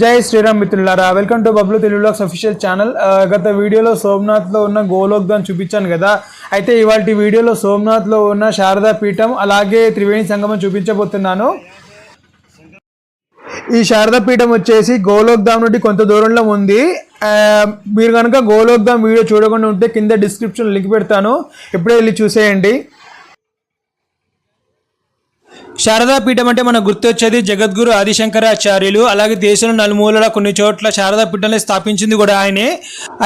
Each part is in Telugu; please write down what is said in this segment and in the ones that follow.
జై శ్రీరామ్ మిత్రులారా వెల్కమ్ టు బబ్లు తెలుగులోక్స్ అఫీషియల్ ఛానల్ గత వీడియోలో సోమనాథ్లో ఉన్న గోలోక్దాన్ చూపించాను కదా అయితే ఇవాళ వీడియోలో సోమనాథ్లో ఉన్న శారదా పీఠం అలాగే త్రివేణి సంగమం చూపించబోతున్నాను. ఈ శారదా పీఠం వచ్చేసి గోలోక్ధామ్ నుండి కొంత దూరంలో ఉంది. మీరు కనుక గోలోక్ధామ్ వీడియో చూడకుండా ఉంటే కింద డిస్క్రిప్షన్ లింక్ పెడతాను. ఇప్పుడే వెళ్ళి చూసేయండి. శారదా పీఠం అంటే మనకు గుర్తొచ్చేది జగద్గురు ఆదిశంకరాచార్యులు అలాగే దేశంలో నలుమూలల కొన్ని చోట్ల శారదా స్థాపించింది కూడా ఆయనే.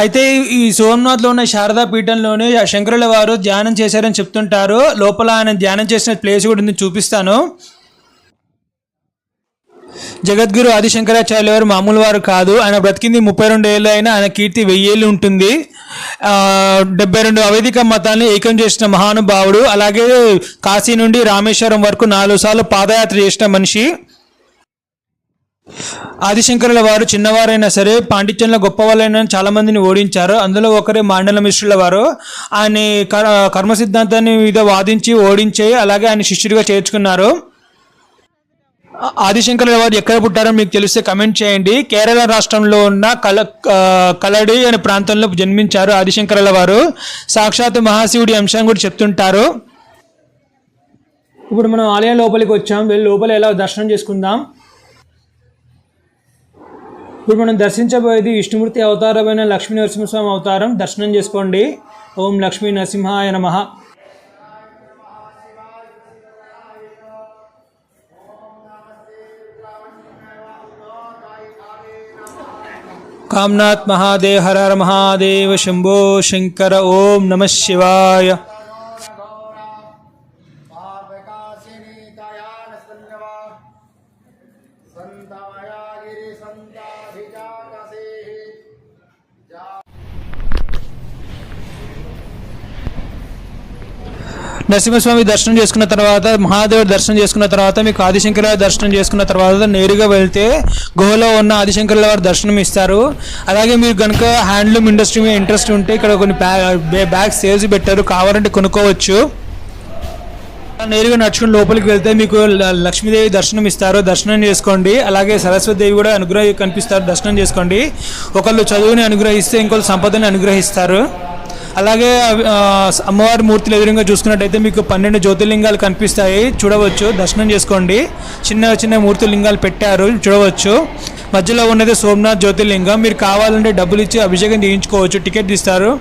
అయితే ఈ సోమనాథ్లో ఉన్న శారదాపీఠంలోనే ఆ శంకరుల వారు ధ్యానం చేశారని చెప్తుంటారు. లోపల ఆయన ధ్యానం చేసిన ప్లేస్ కూడా ఉంది చూపిస్తాను. జగద్గురు ఆదిశంకరాచార్యుల వారు మామూలు వారు కాదు. ఆయన బ్రతికింది ముప్పై రెండు ఏళ్ళు అయినా ఆయన కీర్తి వెయ్యేళ్ళు ఉంటుంది. డెబ్బై రెండు అవైదిక మతాన్ని ఏకం చేసిన మహానుభావుడు. అలాగే కాశీ నుండి రామేశ్వరం వరకు నాలుగు సార్లు పాదయాత్ర చేసిన మనిషి. ఆదిశంకరుల వారు చిన్నవారైనా సరే పాండిత్యంలో గొప్ప వాళ్ళైనా చాలా మందిని ఓడించారు. అందులో ఒకరే మాండల మిశ్రుల వారు. ఆయన కర్మ సిద్ధాంతాన్ని మీద వాదించి ఓడించి అలాగే ఆయన శిష్యుడిగా చేర్చుకున్నారు. ఆదిశంకర్ వారు ఎక్కడ పుట్టారో మీకు తెలిస్తే కమెంట్ చేయండి. కేరళ రాష్ట్రంలో ఉన్న కల కలడి అనే ప్రాంతంలో జన్మించారు ఆదిశంకరుల వారు. సాక్షాత్ మహాశివుడి అంశం కూడా చెప్తుంటారు. ఇప్పుడు మనం ఆలయం లోపలికి వచ్చాం. వెళ్ళి లోపల ఎలా దర్శనం చేసుకుందాం. ఇప్పుడు మనం దర్శించబోయేది విష్ణుమూర్తి అవతారమైన లక్ష్మీ నరసింహస్వామి అవతారం. దర్శనం చేసుకోండి. ఓం లక్ష్మీ నరసింహాయ నమః. कामनाथ महादेव हर हर महादेव शंभो शंकर ओम नमः शिवाय। संता गिरी संताभिजातसेहि నరసింహస్వామి దర్శనం చేసుకున్న తర్వాత మహాదేవుడు దర్శనం చేసుకున్న తర్వాత మీకు ఆదిశంకర దర్శనం చేసుకున్న తర్వాత నేరుగా వెళ్తే గుహలో ఉన్న ఆదిశంకరుల వారు దర్శనం ఇస్తారు. అలాగే మీరు కనుక హ్యాండ్లూమ్ ఇండస్ట్రీ మీద ఇంట్రెస్ట్ ఉంటే ఇక్కడ కొన్ని బ్యాగ్స్ సేల్స్ పెట్టారు కావాలంటే కొనుక్కోవచ్చు. నేరుగా నడుచుకుని లోపలికి వెళ్తే మీకు ల- లక్ష్మీదేవి దర్శనం ఇస్తారు. దర్శనం చేసుకోండి. అలాగే సరస్వతి కూడా అనుగ్రహ కనిపిస్తారు. దర్శనం చేసుకోండి. ఒకళ్ళు చదువుని అనుగ్రహిస్తే ఇంకొకరు సంపదని అనుగ్రహిస్తారు. అలాగే అమ్మవారి మూర్తులు ఎదురుగా చూసుకున్నట్టయితే మీకు పన్నెండు జ్యోతిర్లింగాలు కనిపిస్తాయి. చూడవచ్చు. దర్శనం చేసుకోండి. చిన్న చిన్న మూర్తి లింగాలు పెట్టారు. చూడవచ్చు. మధ్యలో ఉన్నది సోమనాథ్ జ్యోతిర్లింగం. మీరు కావాలంటే డబ్బులు ఇచ్చి అభిషేకం చేయించుకోవచ్చు. టికెట్ ఇస్తారు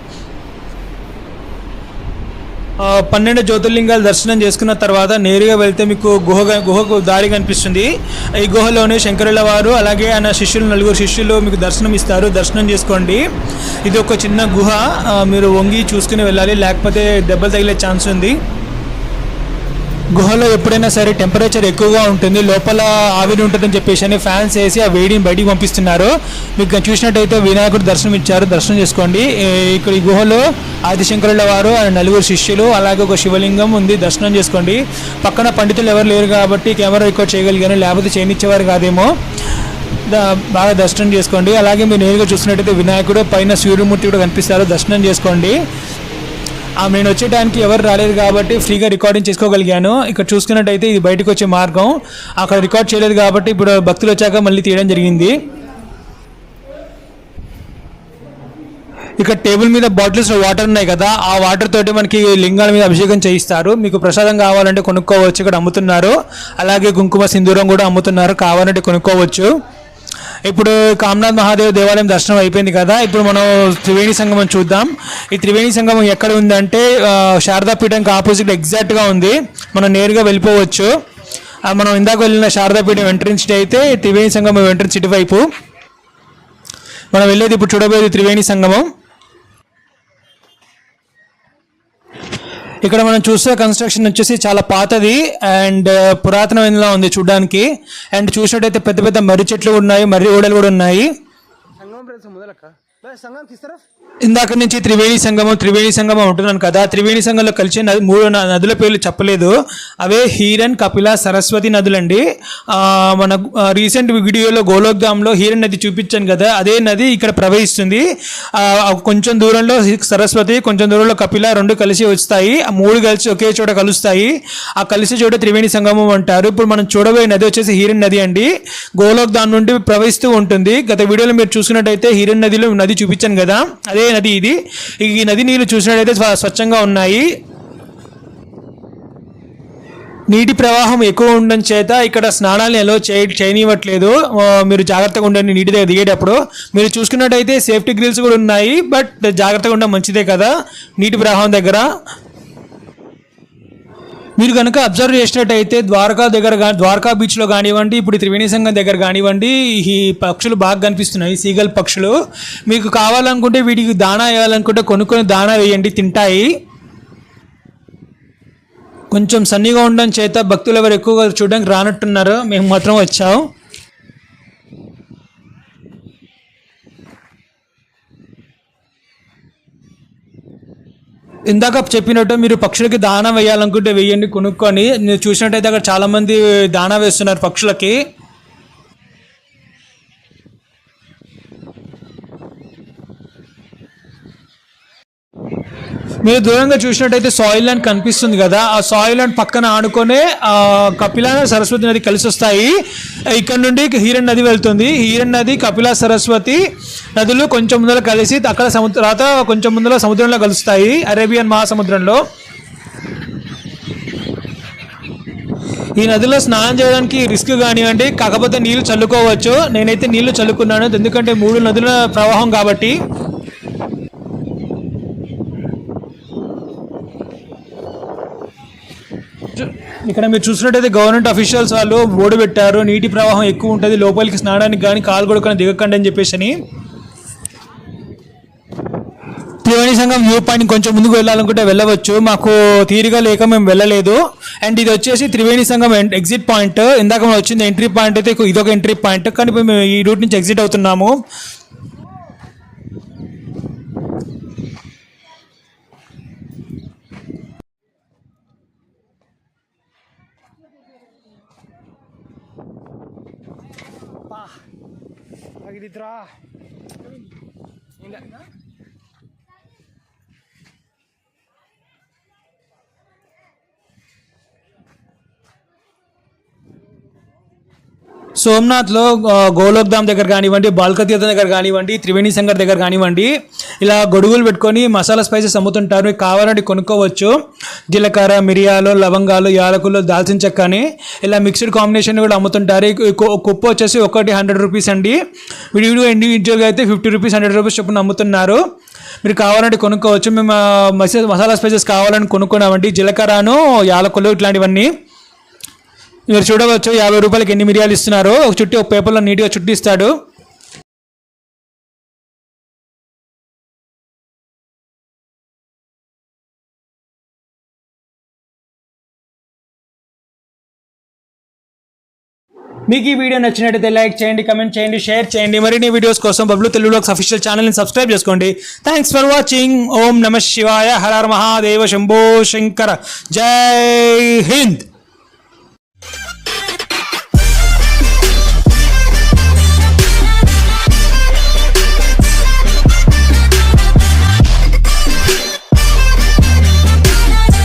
పన్నెండు జ్యోతిర్లింగాలు దర్శనం చేసుకున్న తర్వాత నేరుగా వెళ్తే మీకు గుహ గుహకు దారి కనిపిస్తుంది. ఈ గుహలోనే శంకరుల వారు అలాగే ఆయన శిష్యులు నలుగురు శిష్యులు మీకు దర్శనం ఇస్తారు. దర్శనం చేసుకోండి. ఇది ఒక చిన్న గుహ. మీరు వంగి చూసుకుని వెళ్ళాలి. లేకపోతే దెబ్బలు తగిలే ఛాన్స్ ఉంది. గుహలో ఎప్పుడైనా సరే టెంపరేచర్ ఎక్కువగా ఉంటుంది లోపల ఆవిరి ఉంటుందని చెప్పేసి అని ఫ్యాన్స్ వేసి ఆ వేడిని బయటికి పంపిస్తున్నారు. మీకు చూసినట్టయితే వినాయకుడు దర్శనం ఇచ్చారు దర్శనం చేసుకోండి. ఇక్కడ ఈ గుహలో ఆదిశంకరుల వారు నలుగురు శిష్యులు అలాగే ఒక శివలింగం ఉంది దర్శనం చేసుకోండి. పక్కన పండితులు ఎవరు లేరు కాబట్టి కెమెరా రికార్డ్ చేయగలిగాను లేకపోతే చేయనిచ్చేవారు కాదేమో. బాగా దర్శనం చేసుకోండి. అలాగే మీరు నేరుగా చూసినట్టయితే వినాయకుడు పైన సూర్యమూర్తి కూడా కనిపిస్తారు దర్శనం చేసుకోండి. ఆ నేను వచ్చేటానికి ఎవరు రాలేదు కాబట్టి ఫ్రీగా రికార్డింగ్ చేసుకోగలిగాను. ఇక్కడ చూసుకున్నట్టయితే ఇది బయటకు వచ్చే మార్గం. అక్కడ రికార్డ్ చేయలేదు కాబట్టి ఇప్పుడు భక్తులు వచ్చాక మళ్ళీ తీయడం జరిగింది. ఇక్కడ టేబుల్ మీద బాటిల్స్ వాటర్ ఉన్నాయి కదా ఆ వాటర్ తోటి మనకి లింగాల మీద అభిషేకం చేయిస్తారు. మీకు ప్రసాదం కావాలంటే కొనుక్కోవచ్చు ఇక్కడ అమ్ముతున్నారు. అలాగే కుంకుమ సింధూరం కూడా అమ్ముతున్నారు కావాలంటే కొనుక్కోవచ్చు. ఇప్పుడు కామనాథ్ మహాదేవ్ దేవాలయం దర్శనం అయిపోయింది కదా ఇప్పుడు మనం త్రివేణి సంగమం చూద్దాం. ఈ త్రివేణి సంగమం ఎక్కడ ఉందంటే ఆ, శారదా పీఠంకి ఆపోజిట్ ఎగ్జాక్ట్గా ఉంది. మనం నేరుగా వెళ్ళిపోవచ్చు. మనం ఇందాక వెళ్ళిన శారదాపీఠం ఎంట్రన్స్ అయితే త్రివేణి సంగమం ఎంట్రన్స్ ఇటువైపు. మనం వెళ్ళేది ఇప్పుడు చూడబోయేది త్రివేణి సంగమం. ఇక్కడ మనం చూస్తే కన్స్ట్రక్షన్ వచ్చేసి చాలా పాతది అండ్ uh, పురాతనమైనలా ఉంది చూడడానికి. అండ్ చూసినట్టయితే పెద్ద పెద్ద మర్రి చెట్లు ఉన్నాయి మర్రి ఓడలు కూడా ఉన్నాయి. ఇందాక నుంచి త్రివేణి సంగమం త్రివేణి సంగమం ఉంటున్నాను కదా. త్రివేణి సంఘంలో కలిసే నది మూడు నదుల పేర్లు చెప్పలేదు. అవే హీరన్ కపిల సరస్వతి నదులండి. మన రీసెంట్ వీడియోలో గోలోక్ధాంలో హీరన్ నది చూపించాను కదా. అదే నది ఇక్కడ ప్రవహిస్తుంది. కొంచెం దూరంలో సరస్వతి కొంచెం దూరంలో కపిల రెండు కలిసి వస్తాయి. ఆ మూడు కలిసి ఒకే చోట కలుస్తాయి. ఆ కలిసి చోట త్రివేణి సంగమం అంటారు. ఇప్పుడు మనం చూడబోయే నది వచ్చేసి హీరన్ నది అండి. గోలోక్ధాం నుండి ప్రవహిస్తూ ఉంటుంది. గత వీడియోలో మీరు చూసినట్టయితే హీరన్ నదిలో నది చూపించాను కదా అదే నది ఇది. ఈ నది నీళ్ళు చూసినట్టయితే స్వచ్ఛంగా ఉన్నాయి. నీటి ప్రవాహం ఎక్కువ ఉండడం చేత ఇక్కడ స్నానాలు ఎలా చేయ చేయనివ్వట్లేదు. మీరు జాగ్రత్తగా ఉండండి నీటి దగ్గర దిగేటప్పుడు. మీరు చూసుకున్నట్టయితే సేఫ్టీ గ్రిల్స్ కూడా ఉన్నాయి బట్ జాగ్రత్తగా ఉండడం మంచిదే కదా నీటి ప్రవాహం దగ్గర. మీరు కనుక అబ్జర్వ్ చేసినట్టయితే ద్వారకా దగ్గర కానీ ద్వారకా బీచ్లో కానివ్వండి ఇప్పుడు త్రివేణి సంఘం దగ్గర కానివ్వండి ఈ పక్షులు బాగా కనిపిస్తున్నాయి సీగల్ పక్షులు. మీకు కావాలనుకుంటే వీటికి దాణా వేయాలనుకుంటే కొనుక్కొని దాణా వేయండి తింటాయి. కొంచెం సన్నీగా ఉండడం చేత భక్తులు ఎవరు ఎక్కువగా చూడడానికి రానట్టున్నారు మేము మాత్రం వచ్చాం. ఇందాక చెప్పినట్టు మీరు పక్షులకి దానా వేయాలనుకుంటే వేయండి కొనుక్కొని. చూసినట్టయితే అక్కడ చాలా మంది దానా వేస్తున్నారు పక్షులకి. మీరు దూరంగా చూసినట్టయితే సాయిల్ ల్యాండ్ కనిపిస్తుంది కదా. ఆ సాయిల్ ల్యాండ్ పక్కన ఆనుకొనే కపిలా సరస్వతి నది కలిసి వస్తాయి ఇక్కడ నుండి హీరన్ నది వెళ్తుంది. హీరన్ నది కపిలా సరస్వతి నదులు కొంచెం ముందర కలిసి అక్కడ సముద్ర తర్వాత కొంచెం ముందర సముద్రంలో కలుస్తాయి. అరేబియన్ మహాసముద్రంలో. ఈ నదిలో స్నానం చేయడానికి రిస్క్ కానివ్వండి కాకపోతే నీళ్ళు చల్లుకోవచ్చు. నేనైతే నీళ్ళు చల్లుకున్నాను. ఎందుకంటే మూడు నదుల ప్రవాహం కాబట్టి. ఇక్కడ మీరు చూసినట్టయితే గవర్నమెంట్ అఫీషియల్స్ వాళ్ళు బోర్డు పెట్టారు. నీటి ప్రవాహం ఎక్కువ ఉంటుంది లోపలికి స్నానానికి కానీ కాలు కొడుకొని దిగకండి అని చెప్పేసి అని త్రివేణి సంఘం వ్యూ పాయింట్ కొంచెం ముందుకు వెళ్ళాలనుకుంటే వెళ్ళవచ్చు. మాకు తీరిగా లేక మేము వెళ్ళలేదు. అండ్ ఇది వచ్చేసి త్రివేణి సంఘం ఎగ్జిట్ పాయింట్ ఇందాక మనం వచ్చింది ఎంట్రీ పాయింట్ అయితే ఇది ఒక ఎంట్రీ పాయింట్ కానీ మేము ఈ రూట్ నుంచి ఎగ్జిట్ అవుతున్నాము. ಆಗಿದ್ದಿದ್ರಾ ಇಲ್ಲ సోమనాథ్లో ఆ, గోలోక్ ధామ్ దగ్గర కానివ్వండి బాల్క తీర్థం దగ్గర కానివ్వండి త్రివేణి సంగర్ దగ్గర కానివ్వండి ఇలా గొడుగులు పెట్టుకొని మసాలా స్పైసెస్ అమ్ముతుంటారు. మీకు కావాలంటే కొనుక్కోవచ్చు. జీలకర్ర మిరియాలు లవంగాలు యాలకులు దాల్చిన చెక్క అని ఇలా మిక్స్డ్ కాంబినేషన్ కూడా అమ్ముతుంటారు. కుప్ప వచ్చేసి ఒకటి హండ్రెడ్ రూపీస్ అండి. విడివిడిగా ఇండివిజువల్గా అయితే ఫిఫ్టీ రూపీస్ హండ్రెడ్ రూపీస్ చొప్పున అమ్ముతున్నారు. మీరు కావాలంటే కొనుక్కోవచ్చు. మేము మసాలా స్పైసెస్ కావాలని కొనుక్కున్నామండి. జీలకర్రను యాలకులు ఇట్లాంటివన్నీ. మీరు చూడవచ్చు యాభై రూపాయలకి ఎన్ని మిరియాలు ఇస్తున్నారు. ఒక చుట్టి ఒక పేపర్లో నీట్గా చుట్టిస్తాడు. మీకు ఈ వీడియో నచ్చినట్టయితే లైక్ చేయండి కమెంట్ చేయండి షేర్ చేయండి. మరిన్ని వీడియోస్ కోసం బబ్లు తెలుగులో అఫీషియల్ ఛానల్ని సబ్స్క్రైబ్ చేసుకోండి. థ్యాంక్స్ ఫర్ వాచింగ్ ఓం నమ శివాయ. హర హర మహాదేవ శంభో శంకర. జై హింద్.